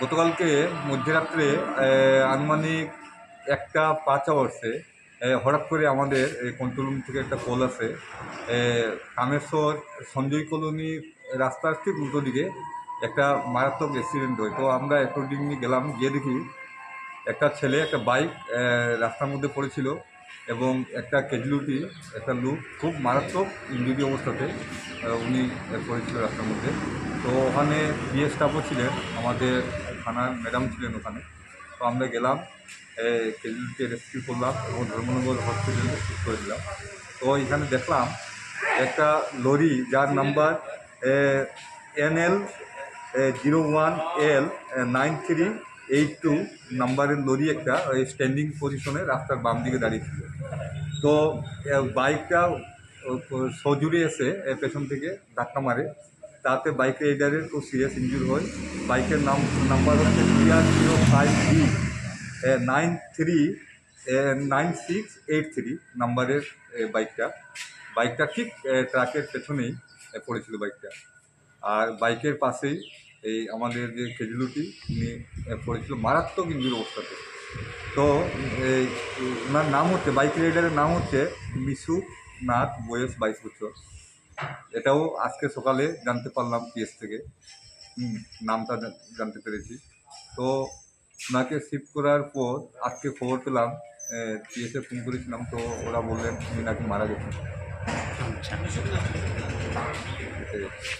গতকালকে মধ্যরাত্রে আনুমানিক একটা পাঁচ আওয়ার্সে হঠাৎ করে আমাদের এই কন্ট্রোল রুম থেকে একটা কল আসে। কামেশ্বর সঞ্জয় কলোনি রাস্তার ঠিক উল্টো দিকে একটা মারাত্মক অ্যাক্সিডেন্ট হয়। তো আমরা অ্যাকর্ডিংলি গেলাম, গিয়ে দেখি একটা ছেলে, একটা বাইক রাস্তার মধ্যে পড়েছিল। এবং একটা ক্যাজুয়ালিটি একটা লুক খুব মারাত্মক ইঞ্জুরি অবস্থাতে উনি পড়েছিল রাস্তার মধ্যে। তো ওখানে বিএস স্টাফও ছিলেন, আমাদের থানার ম্যাডাম ছিলেন ওখানে। তো আমরা গেলাম ক্যাজুয়ালিটি রেস্কিউ করলাম এবং ধর্মনগর হসপিটালে শিফট করে দিলাম। তো এখানে দেখলাম, একটা লরি যার number NL zero one L nine three eight two নাম্বারের লরি একটা, ওই স্ট্যান্ডিং পজিশনে রাস্তার বাম দিকে দাঁড়িয়ে ছিল। তো বাইকটা সজুরে এসে পেছন থেকে ধাক্কা মারে। তাতে বাইক রাইডারের খুব সিরিয়াস ইঞ্জুর হয়। বাইকের নাম নাম্বার হচ্ছে TR zero five B nine three nine six eight three নাম্বারের বাইকটা বাইকটা ঠিক ট্রাকের পেছনেই পড়েছিল বাইকটা আর বাইকের পাশেই এই আমাদের যে ক্যাজুয়ালিটি উনি পড়েছিল মারাত্মক ইঞ্জুর অবস্থাতে। তো এই ওনার নাম হচ্ছে, বাইক রাইডারের নাম হচ্ছে মিশু নাথ বয়স বাইশ বছর। এটাও আজকে সকালে জানতে পারলাম পিএস থেকে। নামটা জানতে পেরেছি। তো ওনাকে শিফট করার পর আজকে খবর পেলাম পিএসে ফোন করেছিলাম, তো ওরা বললেন উনি নাকি মারা গেছেন। আচ্ছা।